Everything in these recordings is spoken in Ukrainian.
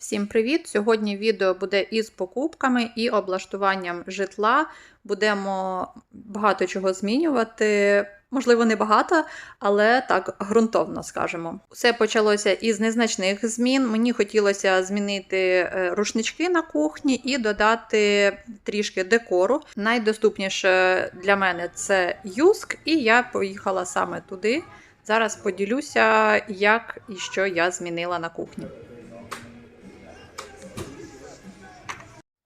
Всім привіт! Сьогодні відео буде із покупками і облаштуванням житла. Будемо багато чого змінювати. Можливо, не багато, але так ґрунтовно скажемо. Все почалося із незначних змін. Мені хотілося змінити е, рушнички на кухні і додати трішки декору. Найдоступніше для мене це юск, і я поїхала саме туди. Зараз поділюся, як і що я змінила на кухні.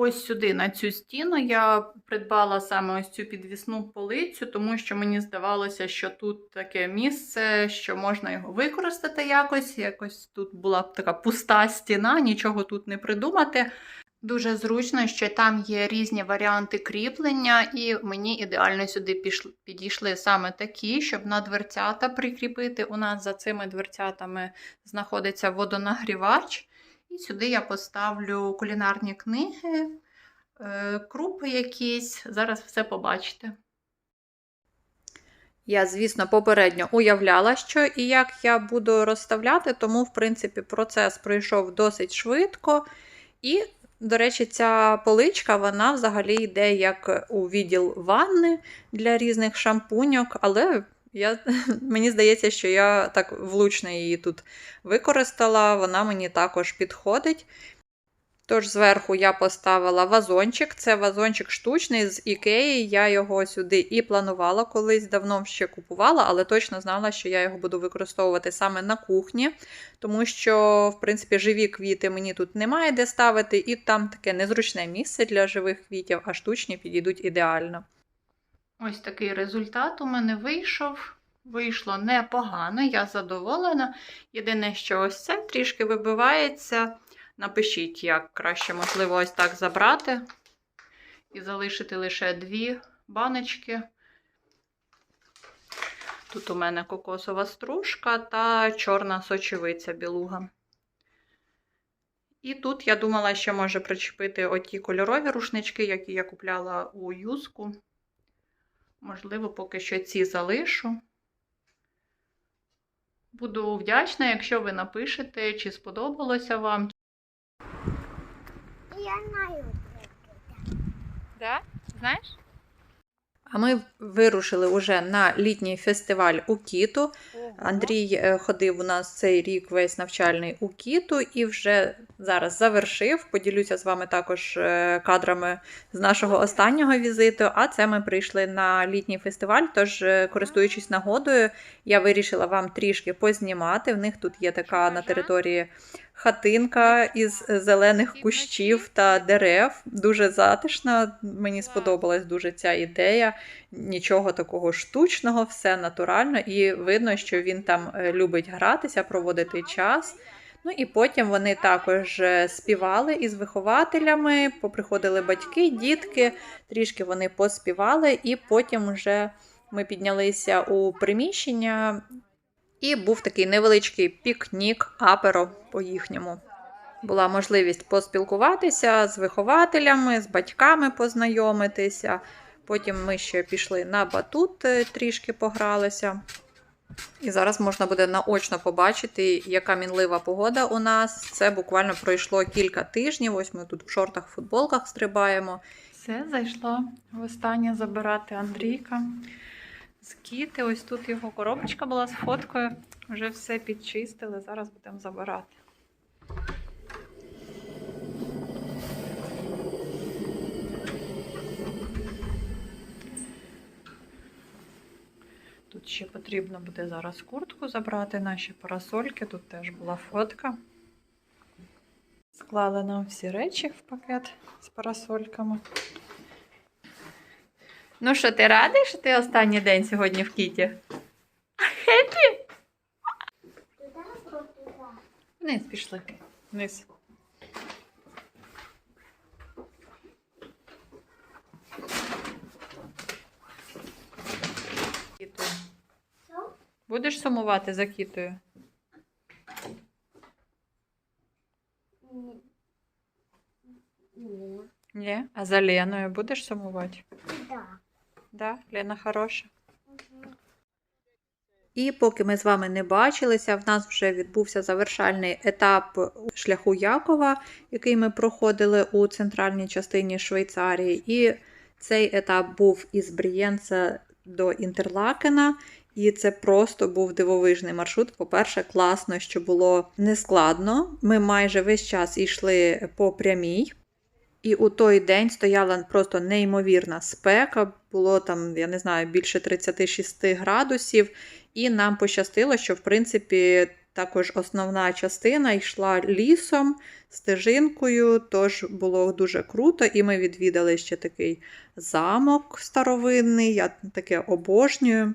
Ось сюди, на цю стіну, я придбала саме ось цю підвісну полицю, тому що мені здавалося, що тут таке місце, що можна його використати якось. Якось тут була б така пуста стіна, нічого тут не придумати. Дуже зручно, що там є різні варіанти кріплення, і мені ідеально сюди підійшли саме такі, щоб на дверцята прикріпити. У нас за цими дверцятами знаходиться водонагрівач. І сюди я поставлю кулінарні книги, е, крупи якісь. Зараз все побачите. Я, звісно, попередньо уявляла, що і як я буду розставляти, тому, в принципі, процес пройшов досить швидко. І, до речі, ця поличка, вона взагалі йде як у відділ ванни для різних шампуньок, але я, мені здається, що я так влучно її тут використала, вона мені також підходить. Тож, зверху я поставила вазончик. Це вазончик штучний з Ікеї. Я його сюди і планувала колись давно ще купувала, але точно знала, що я його буду використовувати саме на кухні, тому що, в принципі, живі квіти мені тут немає де ставити, і там таке незручне місце для живих квітів, а штучні підійдуть ідеально. Ось такий результат у мене вийшов. Вийшло непогано, я задоволена. Єдине, що ось це трішки вибивається. Напишіть, як краще, можливо, ось так забрати і залишити лише дві баночки. Тут у мене кокосова стружка та чорна сочевиця білуга. І тут я думала, що може причепити оті кольорові рушнички, які я купляла у юску. Можливо, поки що ці залишу. Буду вдячна, якщо ви напишете, чи сподобалося вам. Я знаю. Да? Знаєш? А ми вирушили уже на літній фестиваль у Кіту. Андрій е, ходив у нас цей рік весь навчальний у Кіту і вже зараз завершив. Поділюся з вами також е, кадрами з нашого останнього візиту. А це ми прийшли на літній фестиваль. Тож, е, користуючись нагодою, я вирішила вам трішки познімати. В них тут є така на території хатинка із зелених кущів та дерев. Дуже затишна. Мені сподобалась дуже ця ідея. Нічого такого штучного, все натурально, і видно, що він там е, любить гратися, проводити час. Ну і потім вони також е, співали із вихователями, поприходили батьки, дітки, трішки вони поспівали, і потім вже ми піднялися у приміщення, і був такий невеличкий пікнік, аперо по їхньому. Була можливість поспілкуватися з вихователями, з батьками познайомитися. Потім ми ще пішли на батут, е, трішки погралися. І зараз можна буде наочно побачити, яка мінлива погода у нас. Це буквально пройшло кілька тижнів. Ось ми тут в шортах, футболках стрибаємо. Все, зайшла востаннє забирати Андрійка з кіти. Ось тут його коробочка була з фоткою. Вже все підчистили. Зараз будемо забирати. Тут ще потрібно буде зараз куртку забрати, наші парасольки. Тут теж була фотка. Склали нам всі речі в пакет з парасольками. Ну що, ти радий, що ти останній день сьогодні в кіті? Хеппі? Вниз пішли. Вниз. Будеш сумувати за кітою? Ні. Ні. А за Леною будеш сумувати? Да. Да, Лена хороша. І поки ми з вами не бачилися, в нас вже відбувся завершальний етап шляху Якова, який ми проходили у центральній частині Швейцарії. І цей етап був із Брієнца до Інтерлакена. І це просто був дивовижний маршрут. По-перше, класно, що було нескладно. Ми майже весь час йшли по прямій. І у той день стояла просто неймовірна спека, було там, я не знаю, більше 36 градусів, і нам пощастило, що в принципі також основна частина йшла лісом, стежинкою, тож було дуже круто, і ми відвідали ще такий замок старовинний, я таке обожнюю.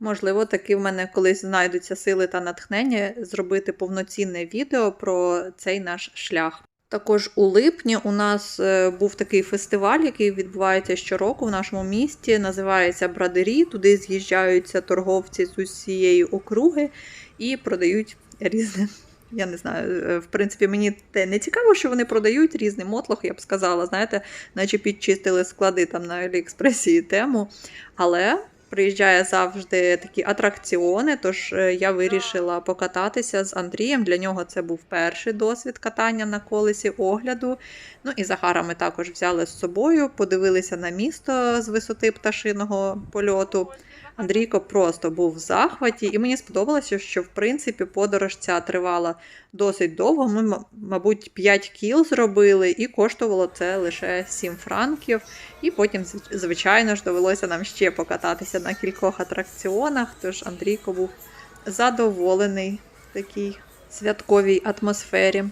Можливо, таки в мене колись знайдуться сили та натхнення зробити повноцінне відео про цей наш шлях. Також у липні у нас е, був такий фестиваль, який відбувається щороку в нашому місті. Називається Брадері. Туди з'їжджаються торговці з усієї округи і продають різне. Я не знаю, е, в принципі, мені те не цікаво, що вони продають різний мотлох, я б сказала, знаєте, наче підчистили склади там на Аліекспресі тему. Але приїжджає завжди такі атракціони. Тож е, я вирішила покататися з Андрієм. Для нього це був перший досвід катання на колесі огляду. Ну і Захара ми також взяли з собою, подивилися на місто з висоти пташиного польоту. Андрійко просто був в захваті, і мені сподобалося, що в принципі подорож ця тривала досить довго. Ми, мабуть, 5 кіл зробили, і коштувало це лише 7 франків. І потім, звичайно ж, довелося нам ще покататися на кількох атракціонах. Тож Андрійко був задоволений такій святковій атмосфері.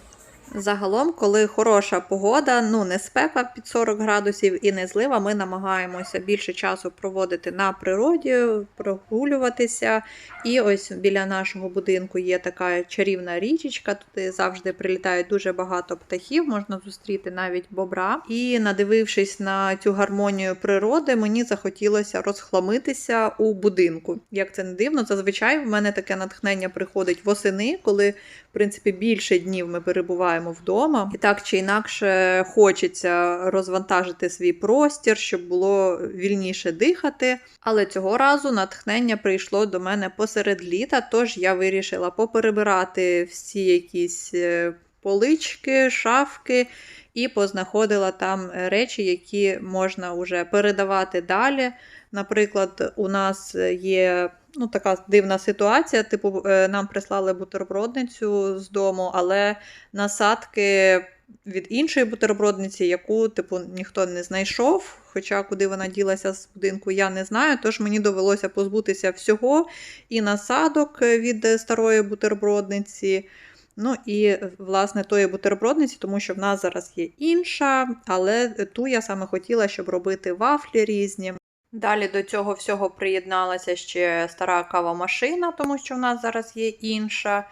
Загалом, коли хороша погода, ну не спека під 40 градусів і не злива, ми намагаємося більше часу проводити на природі, прогулюватися. І ось біля нашого будинку є така чарівна річечка. Туди завжди прилітають дуже багато птахів, можна зустріти навіть бобра. І надивившись на цю гармонію природи, мені захотілося розхламитися у будинку. Як це не дивно, зазвичай в мене таке натхнення приходить восени, коли в принципі більше днів ми перебуваємо вдома, і так чи інакше хочеться розвантажити свій простір, щоб було вільніше дихати. Але цього разу натхнення прийшло до мене посеред літа, тож я вирішила поперебирати всі якісь е, полички, шафки. І познаходила там речі, які можна вже передавати далі. Наприклад, у нас є ну, така дивна ситуація. Типу, е, нам прислали бутербродницю з дому, але насадки від іншої бутербродниці, яку типу ніхто не знайшов. Хоча куди вона ділася з будинку, я не знаю. Тож мені довелося позбутися всього і насадок від старої бутербродниці. Ну і власне тої бутербродниці, тому що в нас зараз є інша, але ту я саме хотіла, щоб робити вафлі різні. Далі до цього всього приєдналася ще стара кавомашина, тому що в нас зараз є інша.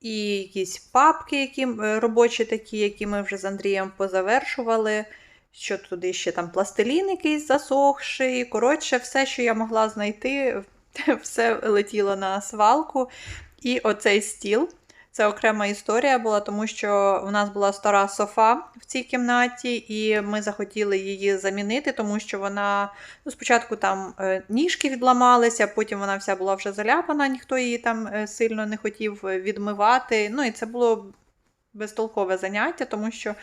І якісь папки, які е, робочі такі, які ми вже з Андрієм позавершували. Що туди ще там пластилін якийсь засохший. Коротше, все, що я могла знайти, все летіло на свалку. І оцей стіл. Це окрема історія була, тому що в нас була стара софа в цій кімнаті, і ми захотіли її замінити, тому що вона ну, спочатку там е, ніжки відламалися, потім вона вся була вже заляпана, ніхто її там е, сильно не хотів е, відмивати. Ну і це було безтолкове заняття, тому що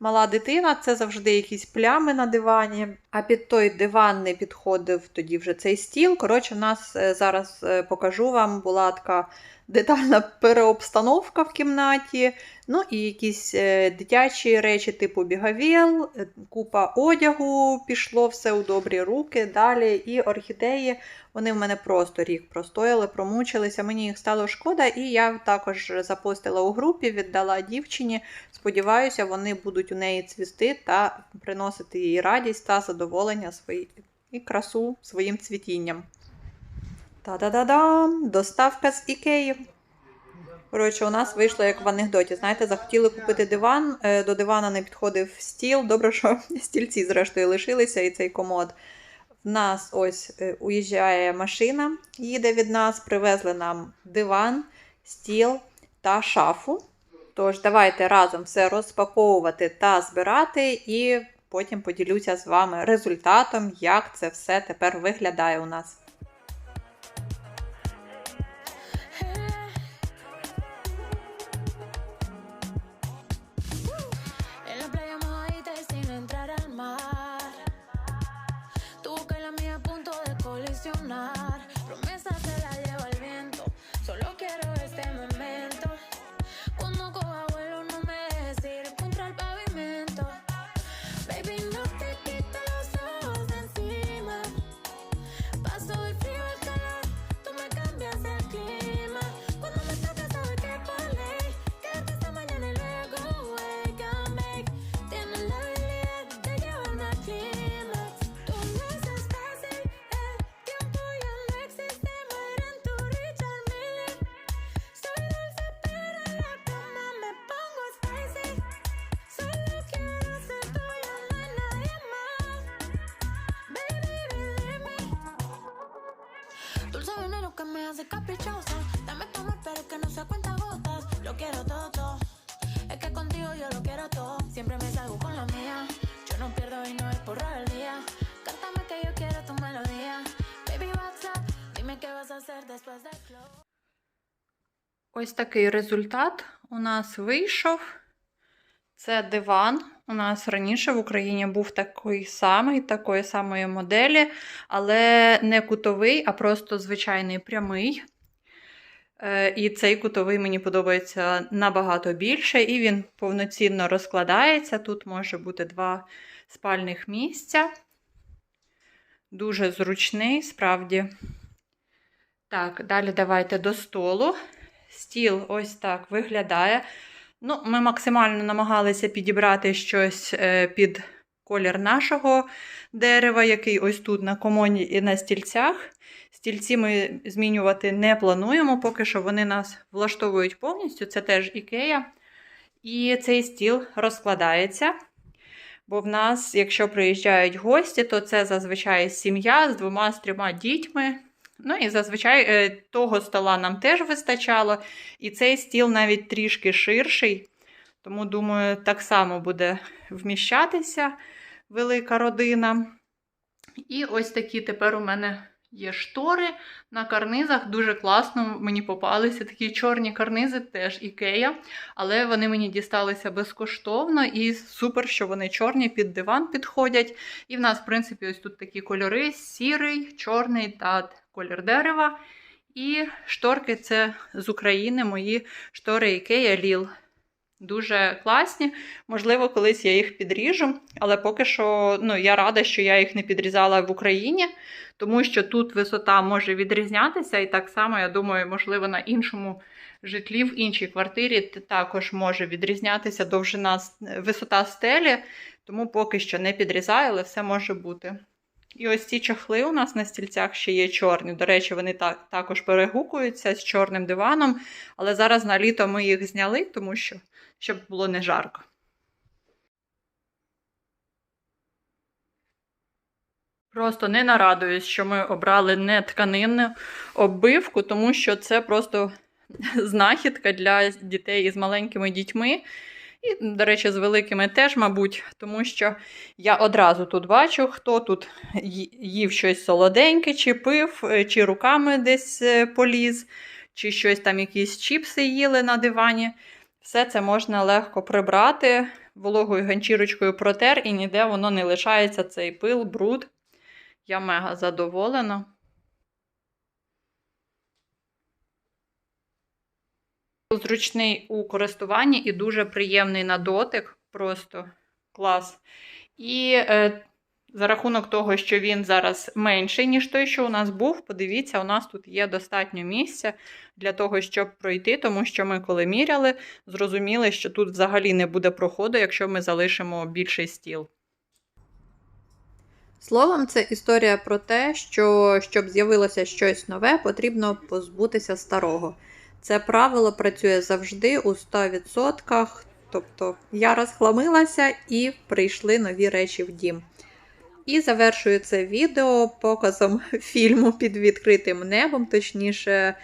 мала дитина це завжди якісь плями на дивані. А під той диван не підходив тоді вже цей стіл. Коротше, в нас зараз покажу вам була така детальна переобстановка в кімнаті. Ну і якісь е, дитячі речі, типу бігавіл, е, купа одягу пішло все у добрі руки. Далі і орхідеї. Вони в мене просто рік простояли, промучилися. Мені їх стало шкода, і я також запостила у групі, віддала дівчині. Сподіваюся, вони будуть у неї цвісти та приносити їй радість та задоволення свої... і красу своїм цвітінням. Та-да-да-дам! Доставка з Ікеї. Коротше, у нас вийшло як в анекдоті. Знаєте, захотіли купити диван, е, до дивана не підходив стіл. Добре, що стільці, зрештою, лишилися, і цей комод. В нас ось е, уїжджає машина, їде від нас, привезли нам диван, стіл та шафу. Тож, давайте разом все розпаковувати та збирати, і потім поділюся з вами результатом, як це все тепер виглядає у нас. Dulce veneno que me hace caprichosa. Dame tu amor, pero que no se cuenta gotas. Lo quiero todo, todo. Es que contigo yo lo quiero todo. Siempre me salgo con la mía. Yo no pierdo y no es por rebeldía. Cántame que yo quiero tu melodía. Baby, what's up? Dime qué vas a hacer después del flow. Ось такий результат у нас вийшов. Це диван. У нас раніше в Україні був такий самий, такої самої моделі, але не кутовий, а просто звичайний прямий. Е, І цей кутовий мені подобається набагато більше, і він повноцінно розкладається. Тут може бути два спальних місця. Дуже зручний, справді. Так, далі давайте до столу. Стіл ось так виглядає. Ну, ми максимально намагалися підібрати щось е, під колір нашого дерева, який ось тут на комоді і на стільцях. Стільці ми змінювати не плануємо, поки що вони нас влаштовують повністю. Це теж ікея. І цей стіл розкладається. Бо в нас, якщо приїжджають гості, то це зазвичай сім'я з двома з трьома дітьми. Ну і зазвичай е, того стола нам теж вистачало. І цей стіл навіть трішки ширший. Тому, думаю, так само буде вміщатися велика родина. І ось такі тепер у мене є штори на карнизах. Дуже класно мені попалися такі чорні карнизи, теж ікея. Але вони мені дісталися безкоштовно і супер, що вони чорні під диван підходять. І в нас, в принципі, ось тут такі кольори: сірий, чорний та колір дерева. І шторки це з України, мої штори Ікея Ліл. Дуже класні. Можливо, колись я їх підріжу, але поки що ну, я рада, що я їх не підрізала в Україні, тому що тут висота може відрізнятися, і так само, я думаю, можливо, на іншому житлі, в іншій квартирі також може відрізнятися довжина висота стелі, тому поки що не підрізаю, але все може бути. І ось ці чахли у нас на стільцях ще є чорні. До речі, вони так, також перегукуються з чорним диваном, але зараз на літо ми їх зняли, тому що щоб було не жарко. Просто не нарадуюсь, що ми обрали не тканинну оббивку, тому що це просто знахідка для дітей із маленькими дітьми. І, до речі, з великими теж, мабуть, тому що я одразу тут бачу, хто тут їв щось солоденьке, чи пив, е, чи руками десь е, поліз, чи щось там якісь чіпси їли на дивані. Все це можна легко прибрати, вологою ганчірочкою протер, і ніде воно не лишається цей пил, бруд. Я мега задоволена. Зручний у користуванні і дуже приємний на дотик. Просто клас. І е, за рахунок того, що він зараз менший, ніж той, що у нас був, подивіться, у нас тут є достатньо місця для того, щоб пройти, тому що ми, коли міряли, зрозуміли, що тут взагалі не буде проходу, якщо ми залишимо більший стіл. Словом, це історія про те, що щоб з'явилося щось нове, потрібно позбутися старого. Це правило працює завжди у 100%. Тобто я розхламилася і прийшли нові речі в дім. І завершую це відео показом фільму під відкритим небом, точніше,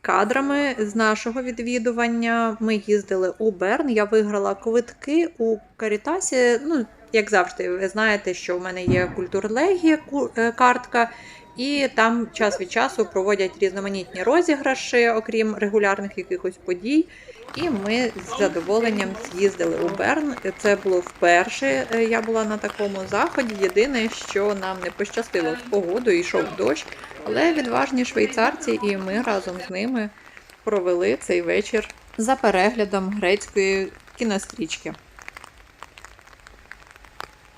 кадрами з нашого відвідування. Ми їздили у Берн. Я виграла квитки у Карітасі. Ну, як завжди, ви знаєте, що в мене є культурлегія ку- е, картка, і там час від часу проводять різноманітні розіграші, окрім регулярних якихось подій. І ми з задоволенням з'їздили у Берн. Це було вперше. е, Я була на такому заході. Єдине, що нам не пощастило з погодою, йшов дощ, але відважні швейцарці, і ми разом з ними провели цей вечір за переглядом грецької кінострічки.